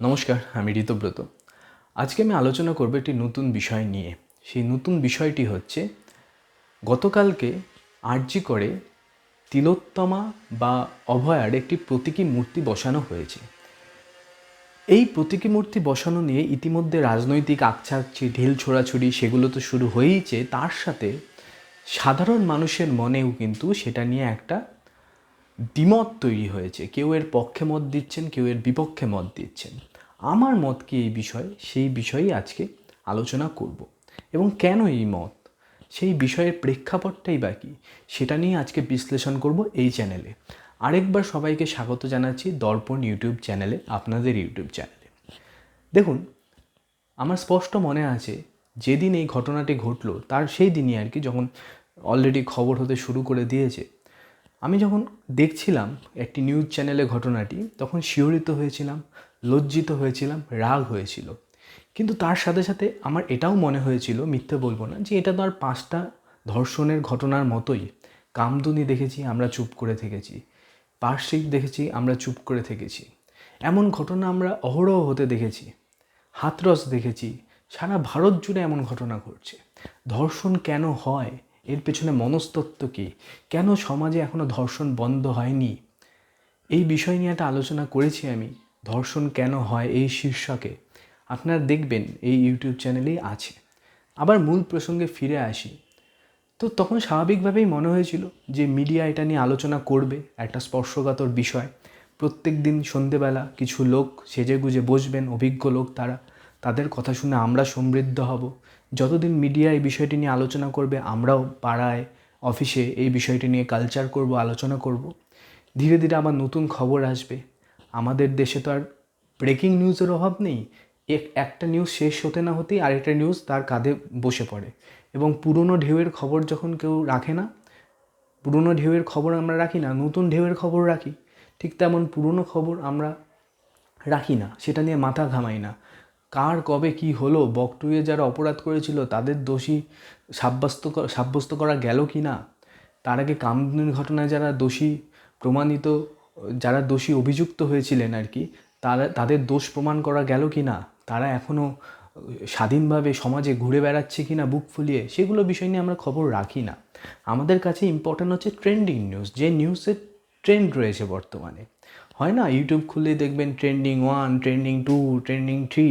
নমস্কার, আমি ঋতব্রত আজকে আমি আলোচনা করব একটি নতুন বিষয় নিয়ে। সেই নতুন বিষয়টি হচ্ছে, গতকালকে আরজি করে তিলোত্তমা বা অভয়ার একটি প্রতীকী মূর্তি বসানো হয়েছে। এই প্রতীকী মূর্তি বসানো নিয়ে ইতিমধ্যে রাজনৈতিক আকছাকছি ঢিল ছোড়াছুড়ি সেগুলো তো শুরু হয়েইছে। তার সাথে সাধারণ মানুষের মনেও কিন্তু সেটা নিয়ে একটা দ্বিমত তৈরি হয়েছে। কেউ এর পক্ষে মত দিচ্ছেন, কেউ এর বিপক্ষে মত দিচ্ছেন। আমার মত কি এই বিষয়ে? সেই বিষয়েই আজকে আলোচনা করব। এবং কেন এই মত? সেই বিষয়ের প্রেক্ষাপটটাই বাকি সেটা নিয়ে আজকে বিশ্লেষণ করব এই চ্যানেলে। আরেকবার সবাইকে স্বাগত জানাচ্ছি দর্পণ ইউটিউব চ্যানেলে, আপনাদের ইউটিউব চ্যানেলে। দেখুন, আমার স্পষ্ট মনে আছে, যেদিন এই ঘটনাটি ঘটলো, তার সেই দিনই আর কি, যখন অলরেডি খবর হতে শুরু করে দিয়েছে আমি যখন দেখছিলাম একটি নিউজ চ্যানেলে ঘটনাটি, তখন শিহরিত হয়েছিলাম, লজ্জিত হয়েছিলাম, রাগ হয়েছিল। কিন্তু তার সাথে সাথে আমার এটাও মনে হয়েছিল, মিথ্যে বলব না, যে এটা তো আর পাঁচটা ধর্ষণের ঘটনার মতোই। কামদুনি দেখেছি, আমরা চুপ করে থেকেছি। পার্শ্বিক দেখেছি, আমরা চুপ করে থেকেছি। এমন ঘটনা আমরা অহরহ হতে দেখেছি। হাতরস দেখেছি। সারা ভারত জুড়ে এমন ঘটনা ঘটছে। ধর্ষণ কেন হয়? এর পেছনে মনস্তত্ত্ব কী? কেন সমাজে এখনও ধর্ষণ বন্ধ হয়নি? এই বিষয় নিয়ে একটা আলোচনা করেছি আমি, ধর্ষণ কেন হয় এই শীর্ষকে। আপনারা দেখবেন এই ইউটিউব চ্যানেলেই আছে। আবার মূল প্রসঙ্গে ফিরে আসি। তো তখন স্বাভাবিকভাবেই মনে হয়েছিল যে মিডিয়া এটা নিয়ে আলোচনা করবে, একটা স্পর্শকাতর বিষয়। প্রত্যেক দিন সন্ধেবেলা কিছু লোক সেজে গুজে বসবেন, অভিজ্ঞ লোক তারা। তাদের কথা শুনে আমরা সমৃদ্ধ হব। যতদিন মিডিয়া এই বিষয়টি নিয়ে আলোচনা করবে, আমরাও পাড়ায় অফিসে এই বিষয়টি নিয়ে কালচার করব, আলোচনা করব। ধীরে ধীরে আবার নতুন খবর আসবে। আমাদের দেশে তো আর ব্রেকিং নিউজের অভাব নেই। এক, একটা নিউজ শেষ হতে না হতেই আরেকটা নিউজ তার কাঁধে বসে পড়ে। এবং পুরনো ঢেউয়ের খবর যখন কেউ রাখে না, পুরনো ঢেউয়ের খবর আমরা রাখি না, নতুন ঢেউয়ের খবর রাখি। ঠিক তেমন পুরনো খবর আমরা রাখি না, সেটা নিয়ে মাথা ঘামাই না। কার কবে কি হলো, বকটুয়ে যারা অপরাধ করেছিল, তাদের দোষী সাব্যস্ত সাব্যস্ত করা গেল কি না? তার আগে কামদুনির ঘটনায় যারা দোষী প্রমাণিত, যারা দোষী অভিযুক্ত হয়েছিলেন আর কি, তারা, তাদের দোষ প্রমাণ করা গেল কি না? তারা এখনও স্বাধীনভাবে সমাজে ঘুরে বেড়াচ্ছে কি না, বুক ফুলিয়ে, সেগুলো বিষয় নিয়ে আমরা খবর রাখি না। আমাদের কাছে ইম্পর্ট্যান্ট হচ্ছে ট্রেন্ডিং নিউজ যে নিউজের ট্রেন্ড রয়েছে বর্তমানে। হয় না? ইউটিউব খুলে দেখবেন trending one trending two trending three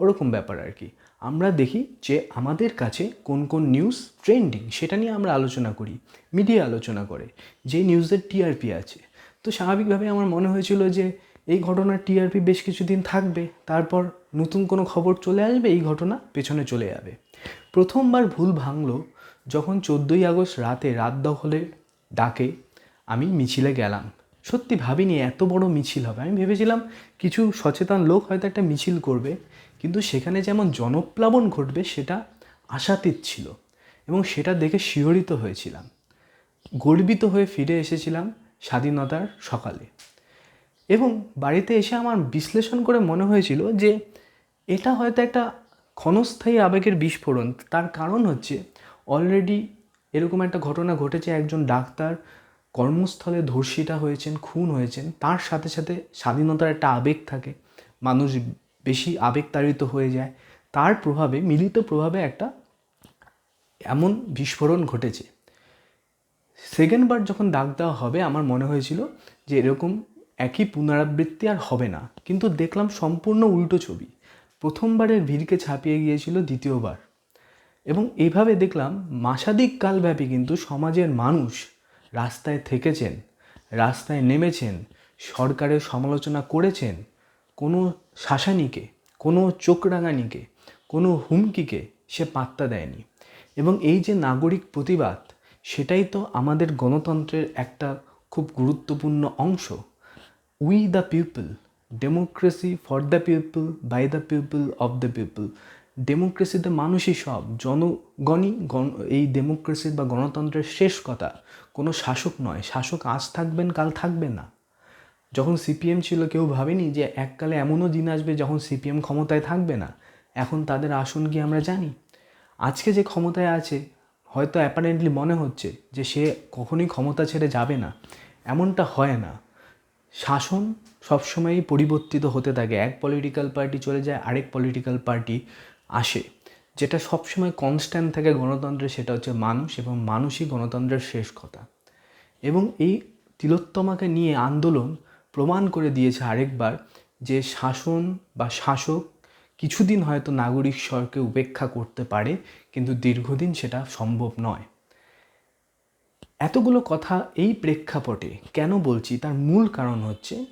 ওরকম ব্যাপার আর কি। আমরা দেখি যে আমাদের কাছে কোন কোন নিউজ ট্রেন্ডিং সেটা নিয়ে আমরা আলোচনা করি মিডিয়া আলোচনা করে, যে নিউজের টিআরপি আছে। তো স্বাভাবিকভাবে আমার মনে হয়েছিল যে এই ঘটনার টিআরপি বেশ কিছুদিন থাকবে, তারপর নতুন কোনো খবর চলে আসবে, এই ঘটনা পেছনে চলে যাবে। প্রথমবার ভুল ভাঙলো যখন চোদ্দোই আগস্ট রাতে রাত দখলের ডাকে আমি মিছিলে গেলাম। সত্যি ভাবিনি এত বড় মিছিল হবে। আমি ভেবেছিলাম কিছু সচেতন লোক হয়তো একটা মিছিল করবে, কিন্তু সেখানে যেমন জনপ্লাবন ঘটবে সেটা আশাতীত ছিল এবং সেটা দেখে শিহরিত হয়েছিলাম। গর্বিত হয়ে ফিরে এসেছিলাম স্বাধীনতার সকালে। এবং বাড়িতে এসে আমার বিশ্লেষণ করে মনে হয়েছিল যে এটা হয়তো একটা ক্ষণস্থায়ী আবেগের বিস্ফোরণ। তার কারণ হচ্ছে অলরেডি এরকম একটা ঘটনা ঘটেছে, একজন ডাক্তার কর্মস্থলে ধর্ষিতা হয়েছেন, খুন হয়েছেন, তার সাথে সাথে স্বাধীনতার একটা আবেগ থাকে। মানুষ বেশি আবেগতাড়িত হয়ে যায়। তার প্রভাবে, মিলিত প্রভাবে একটা এমন বিস্ফোরণ ঘটেছে। সেকেন্ডবার যখন দাগ দেওয়া হবে, আমার মনে হয়েছিল যে এরকম একই পুনরাবৃত্তি আর হবে না। কিন্তু দেখলাম সম্পূর্ণ উল্টো ছবি। প্রথমবারের ভিড়কে ছাপিয়ে গিয়েছিল দ্বিতীয়বার। এবং এইভাবে দেখলাম মাসাদিক কালব্যাপী কিন্তু সমাজের মানুষ রাস্তায় থেকেছেন, রাস্তায় নেমেছেন, সরকারের সমালোচনা করেছেন, কোনো শাসানিকে, কোনো চোখরাঙানিকে, কোনো হুমকিকে সে পাত্তা দেয়নি। এবং এই যে নাগরিক প্রতিবাদ, সেটাই তো আমাদের গণতন্ত্রের একটা খুব গুরুত্বপূর্ণ অংশ। We the people democracy for the people by the people of the people ডেমোক্রেসিতে মানুষই সব। জনগণই গণ এই ডেমোক্রেসির বা গণতন্ত্রের শেষ কথা। কোনো শাসক নয়। শাসক আজ থাকবেন, কাল থাকবে না। যখন সিপিএম ছিল, কেউ ভাবেনি যে এককালে এমনও দিন আসবে যখন সিপিএম ক্ষমতায় থাকবে না। এখন তাদের আসন কি আমরা জানি? আজকে যে ক্ষমতায় আছে, হয়তো অ্যাপারেন্টলি মনে হচ্ছে যে সে কখনোই ক্ষমতা ছেড়ে যাবে না। এমনটা হয় না। শাসন সবসময়ই পরিবর্তিত হতে থাকে। এক পলিটিক্যাল পার্টি চলে যায়, আরেক পলিটিক্যাল পার্টি আসে। যেটা সবসময় কনস্ট্যান্ট থাকে গণতন্ত্রে সেটা হচ্ছে মানুষ এবং মানুষই গণতন্ত্রের শেষ কথা। এবং এই তিলোত্তমাকে নিয়ে আন্দোলন প্রমাণ করে দিয়েছে আরেকবার যে শাসন বা শাসক কিছুদিন হয়তো নাগরিক স্বরকে উপেক্ষা করতে পারে, কিন্তু দীর্ঘদিন সেটা সম্ভব নয়। এতগুলো কথা এই প্রেক্ষাপটে কেন বলছি? তার মূল কারণ হচ্ছে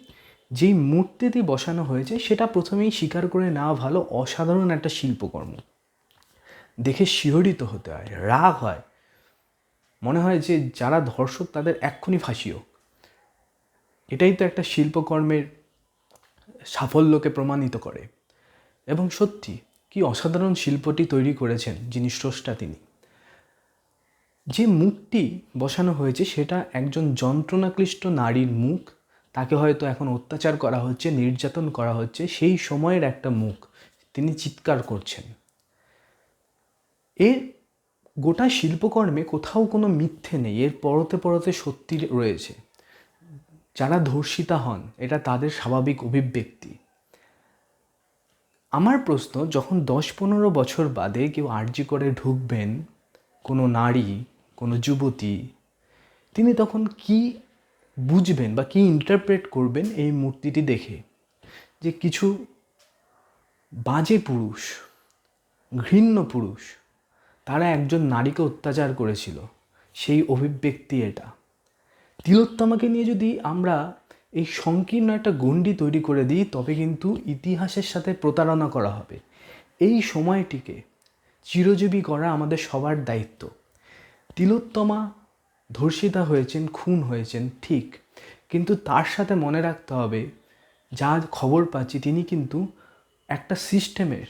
যেই মূর্তিটি বসানো হয়েছে, সেটা প্রথমেই স্বীকার করে নেওয়া ভালো, অসাধারণ একটা শিল্পকর্ম। দেখে শিহরিত হতে হয়, রাগ হয়। মনে হয় যে যারা ধর্ষক, তাদের এক্ষুনি ফাঁসি হোক। এটাই তো একটা শিল্পকর্মের সাফল্যকে প্রমাণিত করে। এবং সত্যি, কি অসাধারণ শিল্পটি তৈরি করেছেন যিনি স্রষ্টা তিনি। যে মুখটি বসানো হয়েছে, সেটা একজন যন্ত্রণাক্লিষ্ট নারীর মুখ তাকে হয়তো এখন অত্যাচার করা হচ্ছে, নির্যাতন করা হচ্ছে, সেই সময়ের একটা মুখ তিনি চিৎকার করছেন। এর গোটা শিল্পকর্মে কোথাও কোনো মিথ্যে নেই, এর পরতে পরতে সত্যি রয়েছে। যারা ধর্ষিতা হন, এটা তাদের স্বাভাবিক অভিব্যক্তি। আমার প্রশ্ন, যখন দশ পনেরো বছর বাদে কেউ আর্জি করে ঢুকবেন কোনো নারী, কোনো যুবতী, তিনি তখন কি বুঝবেন বা কি ইন্টারপ্রেট করবেন এই মূর্তিটি দেখে যে কিছু বাজে পুরুষ, ঘৃণ্য পুরুষ, তারা একজন নারীকে অত্যাচার করেছিল। সেই অভিব্যক্তি এটা। তিলোত্তমাকে নিয়ে যদি আমরা এই সংকীর্ণ একটা গণ্ডি তৈরি করে দিই, তবে কিন্তু ইতিহাসের সাথে প্রতারণা করা হবে। এই সময়টিকে চিরজীবী করা আমাদের সবার দায়িত্ব। তিলোত্তমা ধর্ষিতা হয়েছেন, খুন হয়েছেন, ঠিক। কিন্তু তার সাথে মনে রাখতে হবে, যা খবর পাচ্ছি তিনি কিন্তু একটা সিস্টেমের।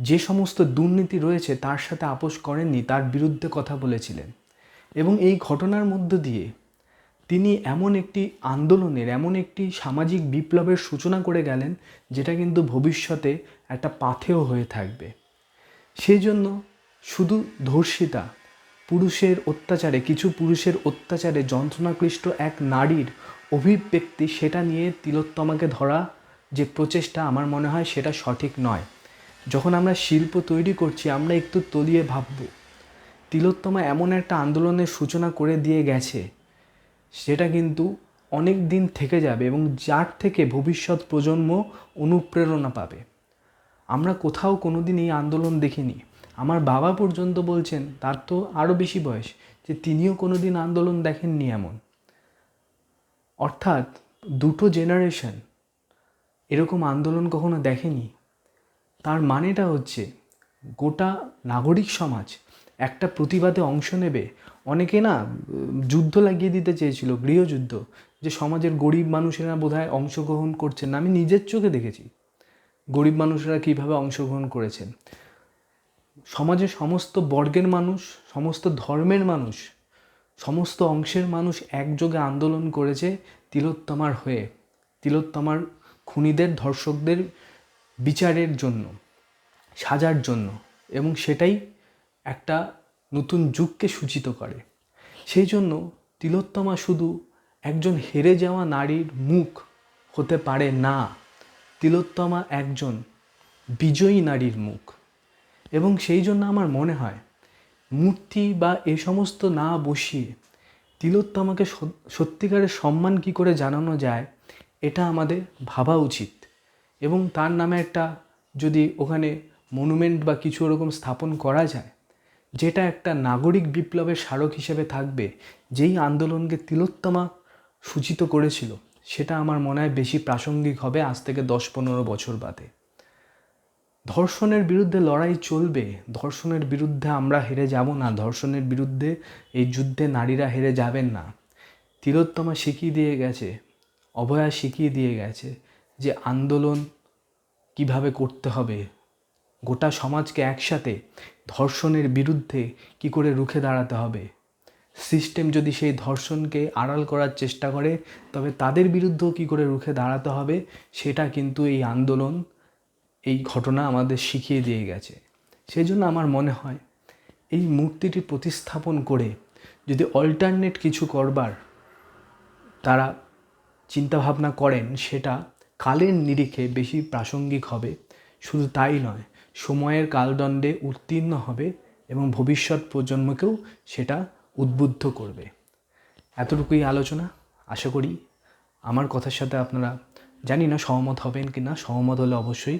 যে সমস্ত দুর্নীতি রয়েছে তার সাথে আপোষ করেননি, তার বিরুদ্ধে কথা বলেছিলেন। এবং এই ঘটনার মধ্য দিয়ে তিনি এমন একটি আন্দোলনের, এমন একটি সামাজিক বিপ্লবের সূচনা করে গেলেন, যেটা কিন্তু ভবিষ্যতে একটা পাথেয় হয়ে থাকবে। সেই জন্য শুধু ধর্ষিতা পুরুষের অত্যাচারে, কিছু পুরুষের অত্যাচারে যন্ত্রণাক্লিষ্ট এক নারীর অভিব্যক্তি, সেটা নিয়ে তিলোত্তমাকে ধরা যে প্রচেষ্টা আমার মনে হয় সেটা সঠিক নয়। যখন আমরা শিল্প তৈরি করছি, আমরা একটু তলিয়ে ভাবব। তিলোত্তমা এমন একটা আন্দোলনের সূচনা করে দিয়ে গেছে, সেটা কিন্তু অনেক দিন থেকে যাবে এবং যার থেকে ভবিষ্যৎ প্রজন্ম অনুপ্রেরণা পাবে। আমরা কোথাও কোনো দিন এই আন্দোলন দেখিনি। আমার বাবা পর্যন্ত বলছেন, তার তো আরও বেশি বয়স, যে তিনিও কোনো দিন আন্দোলন দেখেননি এমন। অর্থাৎ দুটো জেনারেশন এরকম আন্দোলন কখনো দেখেনি। তার মানেটা হচ্ছে, গোটা নাগরিক সমাজ একটা প্রতিবাদে অংশ নেবে। অনেকে না, যুদ্ধ লাগিয়ে দিতে চেয়েছিল, গৃহযুদ্ধ, যে সমাজের গরিব মানুষেরা বোধহয় অংশগ্রহণ করছেন আমি নিজের চোখে দেখেছি, গরিব মানুষেরা কীভাবে অংশগ্রহণ করেছেন। সমাজের সমস্ত বর্গের মানুষ, সমস্ত ধর্মের মানুষ, সমস্ত অংশের মানুষ একযোগে আন্দোলন করেছে তিলোত্তমার হয়ে, তিলোত্তমার খুনিদের, ধর্ষকদের বিচারের জন্য, সাজার জন্য এবং সেটাই একটা নতুন যুগকে সূচিত করে। সেই জন্য তিলোত্তমা শুধু একজন হেরে যাওয়া নারীর মুখ হতে পারে না, তিলোত্তমা একজন বিজয়ী নারীর মুখ। এবং সেই জন্য আমার মনে হয়, মূর্তি বা এ সমস্ত না বসিয়ে তিলোত্তমাকে সত্যিকারের সম্মান কি করে জানানো যায়, এটা আমাদের ভাবা উচিত। এবং তার নামে একটা যদি ওখানে মনুমেন্ট বা কিছু ওরকম স্থাপন করা যায়, যেটা একটা নাগরিক বিপ্লবের স্মারক হিসেবে থাকবে, যেই আন্দোলনকে তিলোত্তমা সূচিত করেছিল, সেটা আমার মনে হয় বেশি প্রাসঙ্গিক হবে আজ থেকে দশ পনেরো বছর বাদে। ধর্ষণের বিরুদ্ধে লড়াই চলবে, ধর্ষণের বিরুদ্ধে আমরা হেরে যাব না, ধর্ষণের বিরুদ্ধে এই যুদ্ধে নারীরা হেরে যাবেন না। তিলোত্তমা শিখিয়ে দিয়ে গেছে, অভয়া শিখিয়ে দিয়ে গেছে যে আন্দোলন কীভাবে করতে হবে। গোটা সমাজকে একসাথে ধর্ষণের বিরুদ্ধে কি করে রুখে দাঁড়াতে হবে। সিস্টেম যদি সেই ধর্ষণকে আড়াল করার চেষ্টা করে, তবে তাদের বিরুদ্ধেও কী করে রুখে দাঁড়াতে হবে, সেটা কিন্তু এই আন্দোলন এই ঘটনা আমাদের শিখিয়ে দিয়ে গেছে। সেই জন্য আমার মনে হয়, এই মূর্তিটি প্রতিস্থাপন করে যদি অল্টারনেট কিছু করবার তারা চিন্তাভাবনা করেন, সেটা কালের নিরিখে বেশি প্রাসঙ্গিক হবে। শুধু তাই নয়, সময়ের কালদণ্ডে উত্তীর্ণ হবে এবং ভবিষ্যৎ প্রজন্মকেও সেটা উদ্বুদ্ধ করবে। এতটুকুই আলোচনা। আশা করি আমার কথার সাথে আপনারা জানি না সহমত হবেন কি না সহমত হলে অবশ্যই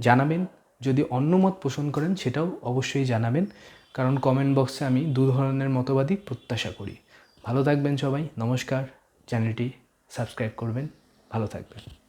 জানাবেন। যদি অন্য মত পোষণ করেন, সেটাও অবশ্যই জানাবেন। কারণ কমেন্ট বক্সে আমি দু ধরনের মতবাদই প্রত্যাশা করি। ভালো থাকবেন সবাই। নমস্কার। চ্যানেলটি সাবস্ক্রাইব করবেন। ভালো থাকবেন।